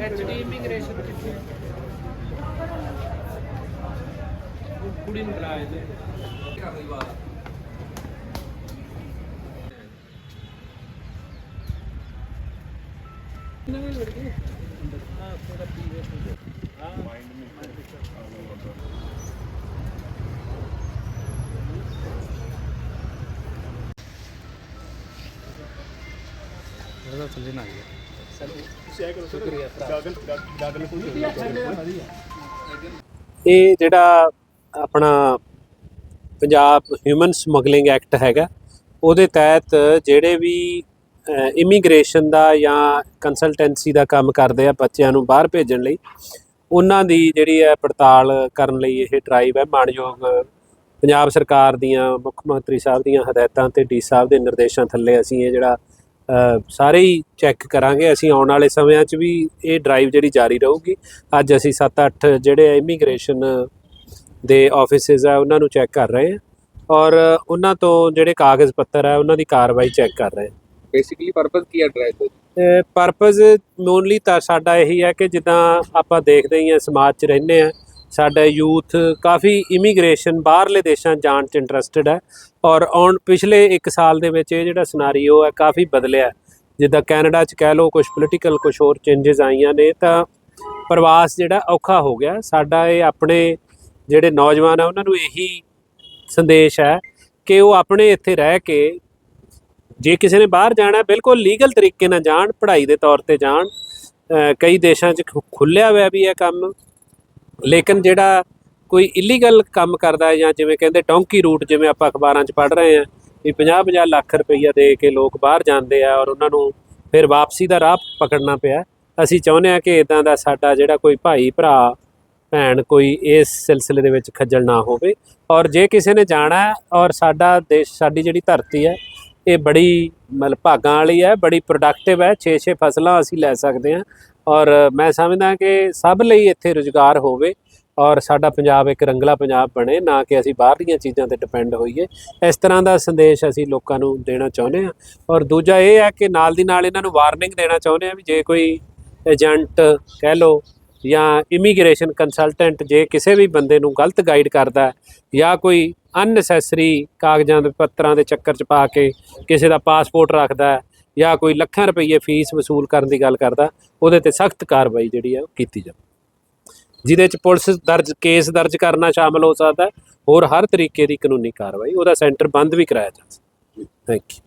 HD immigration ਕਿੱਥੇ ਉਹ ਕੁੜੀ ਨੂੰ ਬੁਲਾਇਆ ਜੀ ਨਵੇਂ ਲੜਕੇ ਹਾਂ। ਥੋੜਾ ਪੀਵੇ ਹਾਂ ਉਹਦਾ ਥੱਲੇ ਨਾ ਗਿਆ ਇਹ ਜਿਹੜਾ ਆਪਣਾ ਪੰਜਾਬ ਹਿਊਮਨ ਸਮਗਲਿੰਗ ਐਕਟ ਹੈਗਾ, ਉਹਦੇ ਤਹਿਤ ਜਿਹੜੇ ਵੀ ਇਮੀਗ੍ਰੇਸ਼ਨ ਦਾ ਜਾਂ ਕੰਸਲਟੈਂਸੀ ਦਾ ਕੰਮ ਕਰਦੇ ਆ ਬੱਚਿਆਂ ਨੂੰ ਬਾਹਰ ਭੇਜਣ ਲਈ, ਉਹਨਾਂ ਦੀ ਜਿਹੜੀ ਹੈ ਪੜਤਾਲ ਕਰਨ ਲਈ ਇਹ ਡਰਾਈਵ ਹੈ। ਮਾਣਯੋਗ ਪੰਜਾਬ ਸਰਕਾਰ ਦੀਆਂ, ਮੁੱਖ ਮੰਤਰੀ ਸਾਹਿਬ ਦੀਆਂ ਹਦਾਇਤਾਂ ਤੇ ਡੀ ਸਾਹਿਬ ਦੇ ਨਿਰਦੇਸ਼ਾਂ ਥੱਲੇ ਅਸੀਂ ਇਹ ਜਿਹੜਾ ਸਾਰੇ ਹੀ ਚੈੱਕ ਕਰਾਂਗੇ। ਅਸੀਂ ਆਉਣ ਵਾਲੇ ਸਮਿਆਂ 'ਚ ਵੀ ਇਹ ਡਰਾਈਵ ਜਿਹੜੀ ਜਾਰੀ ਰਹੂਗੀ। ਅੱਜ ਅਸੀਂ 7-8 ਜਿਹੜੇ ਇਮੀਗ੍ਰੇਸ਼ਨ ਦੇ ਆਫਿਸਿਸ ਆ ਉਹਨਾਂ ਨੂੰ ਚੈੱਕ ਕਰ ਰਹੇ ਹਾਂ। ਔਰ ਉਹਨਾਂ ਤੋਂ ਜਿਹੜੇ ਕਾਗਜ਼ ਪੱਤਰ ਆ ਉਹਨਾਂ ਦੀ ਕਾਰਵਾਈ ਚੈੱਕ ਕਰ ਰਹੇ ਹਾਂ। ਬੇਸਿਕਲੀ ਪਰਪਸ ਕੀ ਹੈ ਡਰਾਈਵ ਦਾ? ਪਰਪਸ ਮੋਨਲੀ ਤਾਂ ਸਾਡਾ ਇਹੀ ਹੈ ਕਿ ਜਿੱਦਾਂ ਆਪਾਂ ਦੇਖਦੇ ਹੀ ਆ ਸਮਾਜ 'ਚ ਰਹਿੰਦੇ ਆ ਸਾਡਾ ਯੂਥ ਕਾਫੀ ਇਮੀਗ੍ਰੇਸ਼ਨ ਬਾਹਰਲੇ ਦੇਸ਼ਾਂ ਜਾਣ 'ਚ ਇੰਟਰਸਟਿਡ ਹੈ ਔਰ ਆਉਣ ਪਿਛਲੇ 1 ਸਾਲ ਦੇ ਵਿੱਚ ਇਹ ਜਿਹੜਾ ਸਿਨਾਰੀਓ ਹੈ ਕਾਫੀ ਬਦਲਿਆ ਜਿੱਦਾਂ ਕੈਨੇਡਾ 'ਚ ਕਹਿ ਲਓ ਕੁਝ ਪੋਲੀਟੀਕਲ ਕੁਝ ਹੋਰ ਚੇਂਜਸ ਆਈਆਂ ਨੇ ਤਾਂ ਪ੍ਰਵਾਸ ਜਿਹੜਾ ਔਖਾ ਹੋ ਗਿਆ। ਸਾਡਾ ਇਹ ਆਪਣੇ ਜਿਹੜੇ ਨੌਜਵਾਨ ਆ, ਉਹਨਾਂ ਨੂੰ ਇਹੀ ਸੰਦੇਸ਼ ਹੈ ਕਿ ਉਹ ਆਪਣੇ ਇੱਥੇ ਰਹਿ ਕੇ ਜੇ ਕਿਸੇ ਨੇ ਬਾਹਰ ਜਾਣਾ ਬਿਲਕੁਲ ਲੀਗਲ ਤਰੀਕੇ ਨਾਲ ਜਾਣ, ਪੜ੍ਹਾਈ ਦੇ ਤੌਰ ਤੇ ਜਾਣ। ਕਈ ਦੇਸ਼ਾਂ 'ਚ ਖੁ- ਖੁੱਲਿਆ ਹੋਇਆ ਵੀ ਹੈ ਕੰਮ। ਲੇਕਿਨ ਜਿਹੜਾ ਕੋਈ ਇਲੀਗਲ ਕੰਮ ਕਰਦਾ ਹੈ ਜਾਂ ਜਿਵੇਂ ਕਹਿੰਦੇ ਡੌਂਕੀ ਰੂਟ ਜਿਵੇਂ ਆਪਾਂ ਅਖਬਾਰਾਂ 'ਚ ਪੜ੍ਹ ਰਹੇ ਹਾਂ ਵੀ 50-50 ਲੱਖ ਰੁਪਈਆ ਦੇ ਕੇ ਲੋਕ ਬਾਹਰ ਜਾਂਦੇ ਆ ਔਰ ਉਹਨਾਂ ਨੂੰ ਫਿਰ ਵਾਪਸੀ ਦਾ ਰਾਹ ਪਕੜਨਾ ਪਿਆ। ਅਸੀਂ ਚਾਹੁੰਦੇ ਹਾਂ ਕਿ ਇਦਾਂ ਦਾ ਸਾਡਾ ਜਿਹੜਾ ਕੋਈ ਭਾਈ, ਭਰਾ, ਭੈਣ ਕੋਈ ਇਸ ਸਿਲਸਿਲੇ ਦੇ ਵਿੱਚ ਖੱਜਲ ਨਾ ਹੋਵੇ ਔਰ ਜੇ ਕਿਸੇ ਨੇ ਜਾਣਾ ਔਰ ਸਾਡਾ ਦੇਸ਼, ਸਾਡੀ ਜਿਹੜੀ ਧਰਤੀ ਹੈ, ਇਹ ਬੜੀ ਮਤਲਬ ਭਾਗਾਂ ਵਾਲੀ ਹੈ, ਬੜੀ ਪ੍ਰੋਡਕਟਿਵ ਹੈ 6-6 ਫਸਲਾਂ ਅਸੀਂ ਲੈ ਸਕਦੇ ਹਾਂ। ਔਰ ਮੈਂ ਸਮਝਦਾ ਕਿ ਸਭ ਲਈ ਇੱਥੇ ਰੁਜ਼ਗਾਰ ਹੋਵੇ ਔਰ ਸਾਡਾ ਪੰਜਾਬ ਇੱਕ ਰੰਗਲਾ ਪੰਜਾਬ ਬਣੇ, ਨਾ ਕਿ ਅਸੀਂ ਬਾਹਰਲੀਆਂ ਚੀਜ਼ਾਂ ਤੇ ਡਿਪੈਂਡ ਹੋਈਏ। ਇਸ ਤਰ੍ਹਾਂ ਦਾ ਸੰਦੇਸ਼ ਅਸੀਂ ਲੋਕਾਂ ਨੂੰ ਦੇਣਾ ਚਾਹੁੰਦੇ ਹਾਂ। ਔਰ ਦੂਜਾ ਇਹ ਹੈ ਕਿ ਨਾਲ ਦੀ ਨਾਲ ਇਹਨਾਂ ਨੂੰ ਵਾਰਨਿੰਗ ਦੇਣਾ ਚਾਹੁੰਦੇ ਹਾਂ ਵੀ ਜੇ ਕੋਈ ਏਜੰਟ ਕਹਿ ਲਓ ਜਾਂ ਇਮੀਗ੍ਰੇਸ਼ਨ ਕੰਸਲਟੈਂਟ ਜੇ ਕਿਸੇ ਵੀ ਬੰਦੇ ਨੂੰ ਗਲਤ ਗਾਈਡ ਕਰਦਾ ਜਾਂ ਕੋਈ ਅਨਨੈਸੈਸਰੀ ਕਾਗਜ਼ਾਂ ਦੇ ਪੱਤਰਾਂ ਦੇ ਚੱਕਰ 'ਚ ਪਾ ਕੇ ਕਿਸੇ ਦਾ ਪਾਸਪੋਰਟ ਰੱਖਦਾ ਜਾਂ ਕੋਈ ਲੱਖਾਂ ਰੁਪਏ ਫੀਸ ਵਸੂਲ ਕਰਨ ਦੀ ਗੱਲ ਕਰਦਾ, ਉਹਦੇ ਤੇ ਸਖਤ ਕਾਰਵਾਈ ਜਿਹੜੀ ਹੈ ਉਹ ਕੀਤੀ ਜਾਵੇ। ਜਿਹਦੇ 'ਚ ਪੁਲਿਸ ਦਰਜ, ਕੇਸ ਦਰਜ ਕਰਨਾ ਸ਼ਾਮਲ ਹੋ ਸਕਦਾ ਹੋਰ ਹਰ ਤਰੀਕੇ ਦੀ ਕਾਨੂੰਨੀ ਕਾਰਵਾਈ ਉਹਦਾ ਸੈਂਟਰ ਬੰਦ ਵੀ ਕਰਾਇਆ ਜਾ ਸਕਦਾ। Thank you